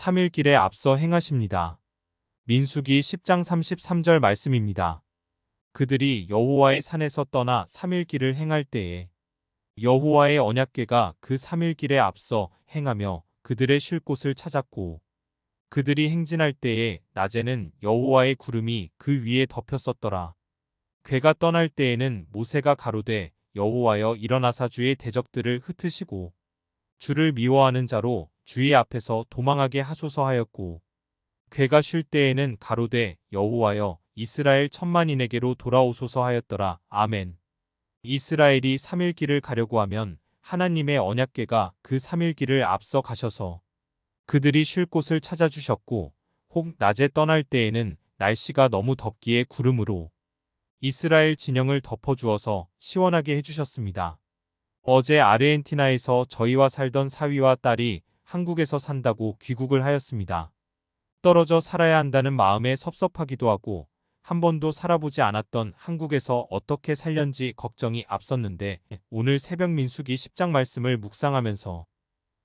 3일 길에 앞서 행하십니다. 민수기 10장 33절 말씀입니다. 그들이 여호와의 산에서 떠나 3일 길을 행할 때에 여호와의 언약궤가 그 3일 길에 앞서 행하며 그들의 쉴 곳을 찾았고 그들이 행진할 때에 낮에는 여호와의 구름이 그 위에 덮였었더라. 괴가 떠날 때에는 모세가 가로되 여호와여 일어나사 주의 대적들을 흩으시고 주를 미워하는 자로 주의 앞에서 도망하게 하소서 하였고 괴가 쉴 때에는 가로되 여호와여 이스라엘 천만인에게로 돌아오소서 하였더라. 아멘. 이스라엘이 3일 길을 가려고 하면 하나님의 언약궤가 그 3일 길을 앞서 가셔서 그들이 쉴 곳을 찾아주셨고 혹 낮에 떠날 때에는 날씨가 너무 덥기에 구름으로 이스라엘 진영을 덮어주어서 시원하게 해주셨습니다. 어제 아르헨티나에서 저희와 살던 사위와 딸이 한국에서 산다고 귀국을 하였습니다. 떨어져 살아야 한다는 마음에 섭섭하기도 하고 한 번도 살아보지 않았던 한국에서 어떻게 살련지 걱정이 앞섰는데 오늘 새벽 민수기 10장 말씀을 묵상하면서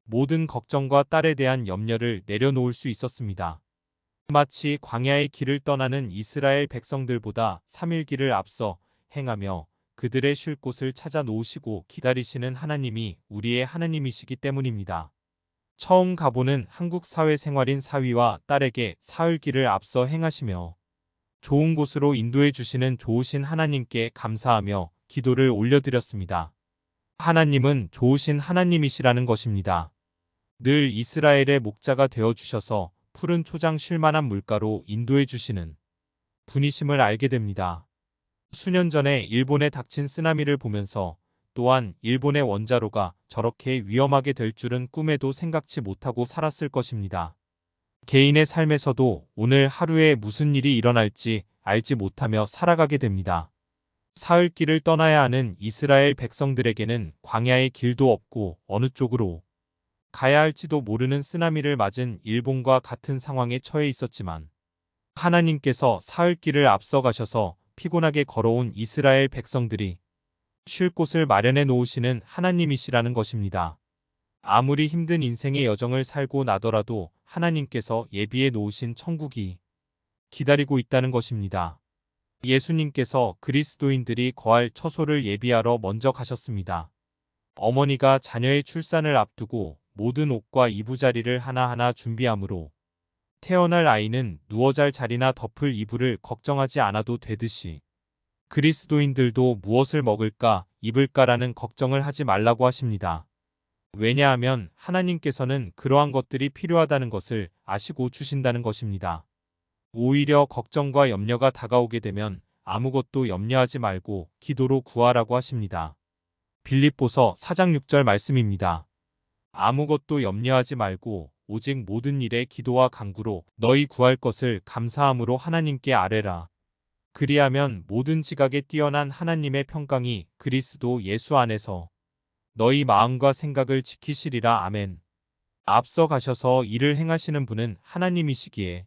모든 걱정과 딸에 대한 염려를 내려놓을 수 있었습니다. 마치 광야의 길을 떠나는 이스라엘 백성들보다 3일 길을 앞서 행하며 그들의 쉴 곳을 찾아 놓으시고 기다리시는 하나님이 우리의 하나님이시기 때문입니다. 처음 가보는 한국 사회생활인 사위와 딸에게 사흘 길을 앞서 행하시며 좋은 곳으로 인도해 주시는 좋으신 하나님께 감사하며 기도를 올려드렸습니다. 하나님은 좋으신 하나님이시라는 것입니다. 늘 이스라엘의 목자가 되어 주셔서 푸른 초장 쉴만한 물가로 인도해 주시는 분이심을 알게 됩니다. 수년 전에 일본에 닥친 쓰나미를 보면서 또한 일본의 원자로가 저렇게 위험하게 될 줄은 꿈에도 생각치 못하고 살았을 것입니다. 개인의 삶에서도 오늘 하루에 무슨 일이 일어날지 알지 못하며 살아가게 됩니다. 사흘 길을 떠나야 하는 이스라엘 백성들에게는 광야의 길도 없고 어느 쪽으로 가야 할지도 모르는 쓰나미를 맞은 일본과 같은 상황에 처해 있었지만 하나님께서 사흘 길을 앞서 가셔서 피곤하게 걸어온 이스라엘 백성들이 쉴 곳을 마련해 놓으시는 하나님이시라는 것입니다. 아무리 힘든 인생의 여정을 살고 나더라도 하나님께서 예비해 놓으신 천국이 기다리고 있다는 것입니다. 예수님께서 그리스도인들이 거할 처소를 예비하러 먼저 가셨습니다. 어머니가 자녀의 출산을 앞두고 모든 옷과 이부자리를 하나하나 준비하므로 태어날 아이는 누워 잘 자리나 덮을 이불을 걱정하지 않아도 되듯이 그리스도인들도 무엇을 먹을까 입을까라는 걱정을 하지 말라고 하십니다. 왜냐하면 하나님께서는 그러한 것들이 필요하다는 것을 아시고 주신다는 것입니다. 오히려 걱정과 염려가 다가오게 되면 아무것도 염려하지 말고 기도로 구하라고 하십니다. 빌립보서 4장 6절 말씀입니다. 아무것도 염려하지 말고 오직 모든 일에 기도와 간구로 너희 구할 것을 감사함으로 하나님께 아뢰라. 그리하면 모든 지각에 뛰어난 하나님의 평강이 그리스도 예수 안에서 너희 마음과 생각을 지키시리라. 아멘. 앞서 가셔서 일을 행하시는 분은 하나님이시기에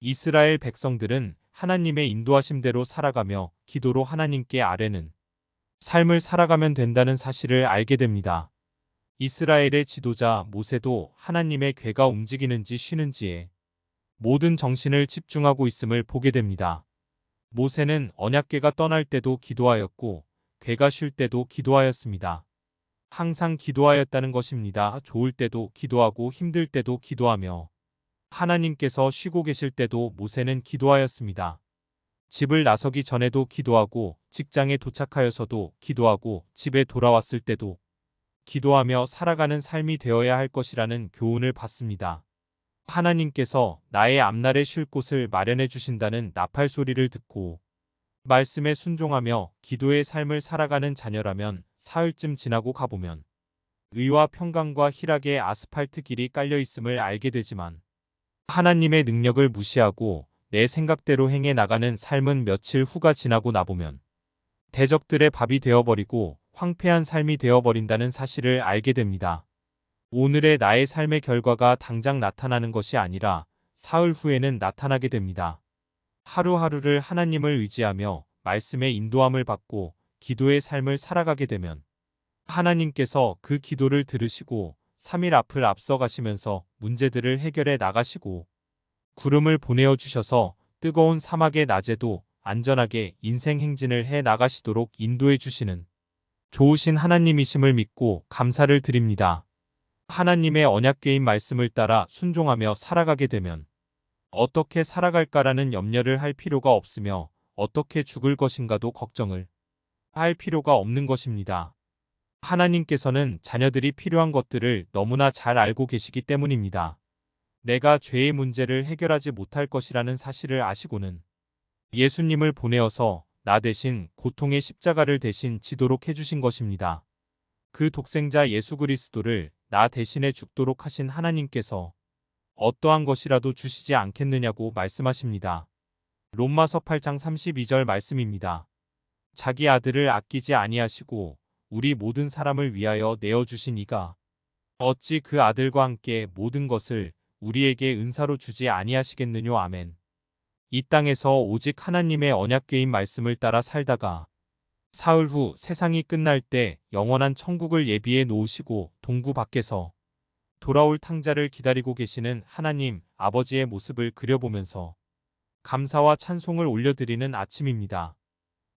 이스라엘 백성들은 하나님의 인도하심대로 살아가며 기도로 하나님께 아뢰는 삶을 살아가면 된다는 사실을 알게 됩니다. 이스라엘의 지도자 모세도 하나님의 괴가 움직이는지 쉬는지에 모든 정신을 집중하고 있음을 보게 됩니다. 모세는 언약궤가 떠날 때도 기도하였고 괴가 쉴 때도 기도하였습니다. 항상 기도하였다는 것입니다. 좋을 때도 기도하고 힘들 때도 기도하며 하나님께서 쉬고 계실 때도 모세는 기도하였습니다. 집을 나서기 전에도 기도하고 직장에 도착하여서도 기도하고 집에 돌아왔을 때도 기도하며 살아가는 삶이 되어야 할 것이라는 교훈을 받습니다. 하나님께서 나의 앞날에 쉴 곳을 마련해 주신다는 나팔 소리를 듣고 말씀에 순종하며 기도의 삶을 살아가는 자녀라면 사흘쯤 지나고 가보면 의와 평강과 희락의 아스팔트 길이 깔려 있음을 알게 되지만 하나님의 능력을 무시하고 내 생각대로 행해 나가는 삶은 며칠 후가 지나고 나보면 대적들의 밥이 되어버리고 황폐한 삶이 되어버린다는 사실을 알게 됩니다. 오늘의 나의 삶의 결과가 당장 나타나는 것이 아니라 사흘 후에는 나타나게 됩니다. 하루하루를 하나님을 의지하며 말씀의 인도함을 받고 기도의 삶을 살아가게 되면 하나님께서 그 기도를 들으시고 3일 앞을 앞서가시면서 문제들을 해결해 나가시고 구름을 보내어 주셔서 뜨거운 사막의 낮에도 안전하게 인생 행진을 해 나가시도록 인도해 주시는 좋으신 하나님이심을 믿고 감사를 드립니다. 하나님의 언약계인 말씀을 따라 순종하며 살아가게 되면 어떻게 살아갈까라는 염려를 할 필요가 없으며 어떻게 죽을 것인가도 걱정을 할 필요가 없는 것입니다. 하나님께서는 자녀들이 필요한 것들을 너무나 잘 알고 계시기 때문입니다. 내가 죄의 문제를 해결하지 못할 것이라는 사실을 아시고는 예수님을 보내어서 나 대신 고통의 십자가를 대신 지도록 해주신 것입니다. 그 독생자 예수 그리스도를 나 대신에 죽도록 하신 하나님께서 어떠한 것이라도 주시지 않겠느냐고 말씀하십니다. 롬마서 8장 32절 말씀입니다. 자기 아들을 아끼지 아니하시고 우리 모든 사람을 위하여 내어 주신 이가 어찌 그 아들과 함께 모든 것을 우리에게 은사로 주지 아니하시겠느뇨 아멘. 이 땅에서 오직 하나님의 언약궤인 말씀을 따라 살다가 사흘 후 세상이 끝날 때 영원한 천국을 예비해 놓으시고 동구 밖에서 돌아올 탕자를 기다리고 계시는 하나님 아버지의 모습을 그려보면서 감사와 찬송을 올려드리는 아침입니다.